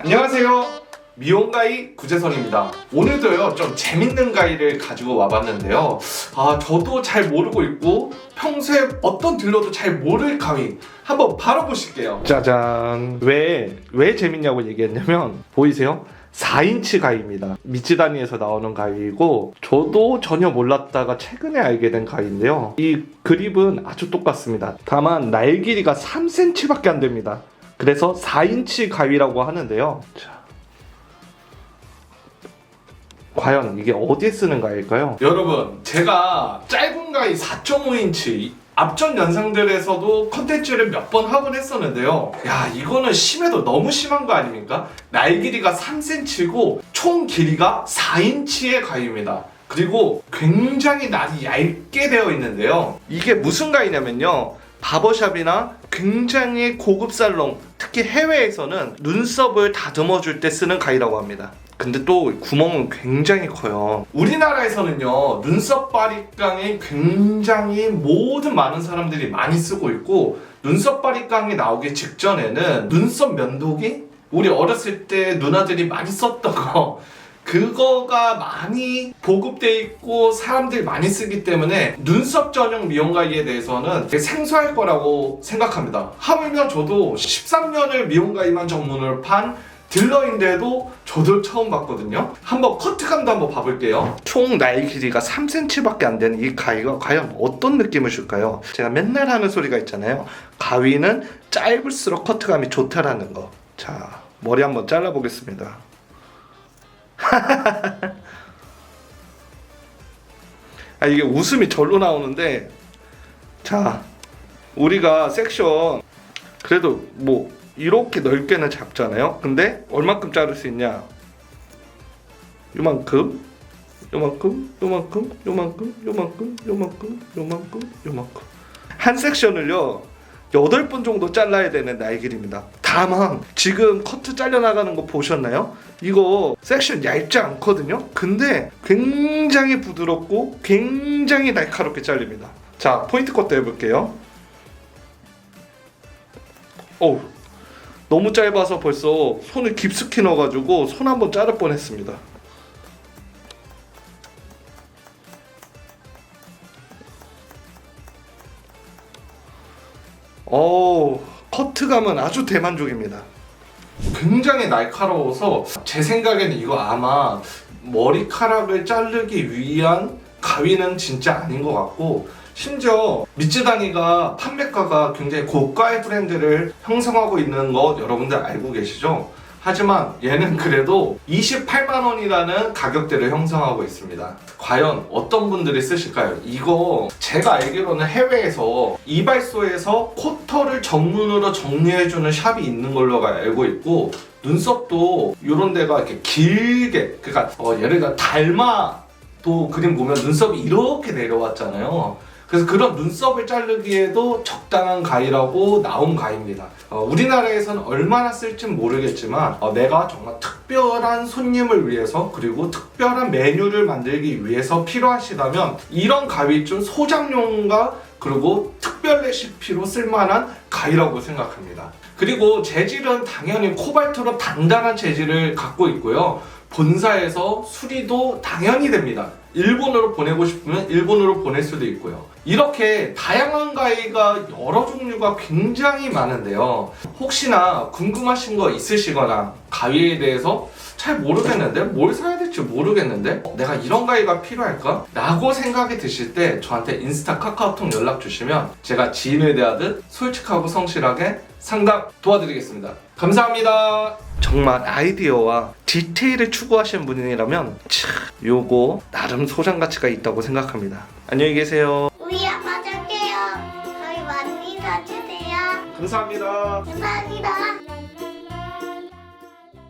안녕하세요. 미용가이 구재선입니다. 오늘도요, 좀 재밌는 가이를 가지고 와봤는데요. 아, 저도 잘 모르고 있고, 평소에 어떤 딜러도 잘 모를 가위. 한번 바로 보실게요. 짜잔. 왜, 왜 재밌냐고 얘기했냐면, 보이세요? 4인치 가위입니다. 미치다니에서 나오는 가위이고 저도 전혀 몰랐다가 최근에 알게 된 가위인데요. 이 그립은 아주 똑같습니다. 다만 날 길이가 3cm밖에 안 됩니다. 그래서 4인치 가위라고 하는데요. 자. 과연 이게 어디에 쓰는 가위일까요? 여러분, 제가 짧은 가위 4.5인치 앞전 영상들에서도 컨텐츠를 몇 번 하곤 했었는데요. 야, 이거는 심해도 너무 심한 거 아닙니까? 날 길이가 3cm고 총 길이가 4인치의 가위입니다. 그리고 굉장히 날이 얇게 되어 있는데요. 이게 무슨 가위냐면요. 바버샵이나 굉장히 고급 살롱, 특히 해외에서는 눈썹을 다듬어 줄 때 쓰는 가위라고 합니다. 근데 또 구멍은 굉장히 커요. 우리나라에서는요 눈썹 바리깡이 굉장히 모든 많은 사람들이 많이 쓰고 있고 눈썹 바리깡이 나오기 직전에는 눈썹 면도기 우리 어렸을 때 누나들이 많이 썼던 거 그거가 많이 보급돼 있고 사람들이 많이 쓰기 때문에 눈썹 전용 미용가이에 대해서는 되게 생소할 거라고 생각합니다. 하물며 저도 13년을 미용가이만 전문을 판 딜러인데도 저도 처음 봤거든요. 한번 커트감도 한번 봐볼게요. 총날 길이가 3cm밖에 안 되는 이 가위가 과연 어떤 느낌을 줄까요? 제가 맨날 하는 소리가 있잖아요. 가위는 짧을수록 커트감이 좋다라는 거. 자, 머리 한번 잘라보겠습니다. 아, 이게 웃음이 절로 나오는데, 자, 우리가 섹션, 그래도 뭐, 이렇게 넓게는 잡잖아요. 근데 얼만큼 자를 수 있냐? 요만큼, 요만큼, 요만큼, 요만큼, 요만큼, 요만큼, 요만큼, 요만큼. 한 섹션을요. 8번 정도 잘라야 되는 날길입니다. 다만 지금 커트 잘려나가는 거 보셨나요? 이거 섹션 얇지 않거든요. 근데 굉장히 부드럽고 굉장히 날카롭게 잘립니다. 자, 포인트 커트 해볼게요. 어우, 너무 짧아서 벌써 손을 깊숙이 넣어가지고 손 한번 자를 뻔했습니다. 어 커트감은 아주 대만족입니다. 굉장히 날카로워서 제 생각에는 이거 아마 머리카락을 자르기 위한 가위는 진짜 아닌 것 같고 심지어 미츠다니가 판매가가 굉장히 고가의 브랜드를 형성하고 있는 거 여러분들 알고 계시죠? 하지만 얘는 그래도 28만 원이라는 가격대를 형성하고 있습니다. 과연 어떤 분들이 쓰실까요? 이거 제가 알기로는 해외에서 이발소에서 코터를 전문으로 정리해주는 샵이 있는 걸로 알고 있고 눈썹도 이런 데가 이렇게 길게 그러니까 어, 예를 들어 달마도 그림 보면 눈썹이 이렇게 내려왔잖아요. 그래서 그런 눈썹을 자르기에도 적당한 가위라고 나온 가위입니다. 어, 우리나라에서는 얼마나 쓸진 모르겠지만 어, 내가 정말 특별한 손님을 위해서 그리고 특별한 메뉴를 만들기 위해서 필요하시다면 이런 가위 좀 소장용과 그리고 특별 레시피로 쓸만한 가위라고 생각합니다. 그리고 재질은 당연히 코발트로 단단한 재질을 갖고 있고요. 본사에서 수리도 당연히 됩니다. 일본으로 보내고 싶으면 일본으로 보낼 수도 있고요. 이렇게 다양한 가위가 여러 종류가 굉장히 많은데요. 혹시나 궁금하신 거 있으시거나 가위에 대해서 잘 모르겠는데 뭘 사야 될지 모르겠는데 어, 내가 이런 가위가 필요할까? 라고 생각이 드실 때 저한테 인스타 카카오톡 연락 주시면 제가 지인을 대하듯 솔직하고 성실하게 상담 도와드리겠습니다. 감사합니다. 정말 아이디어와 디테일을 추구하시는 분이라면 참 요거 나름 소장 가치가 있다고 생각합니다. 안녕히 계세요. 우리 아빠 잘게요. 저희 많이 사주세요. 감사합니다. 감사합니다.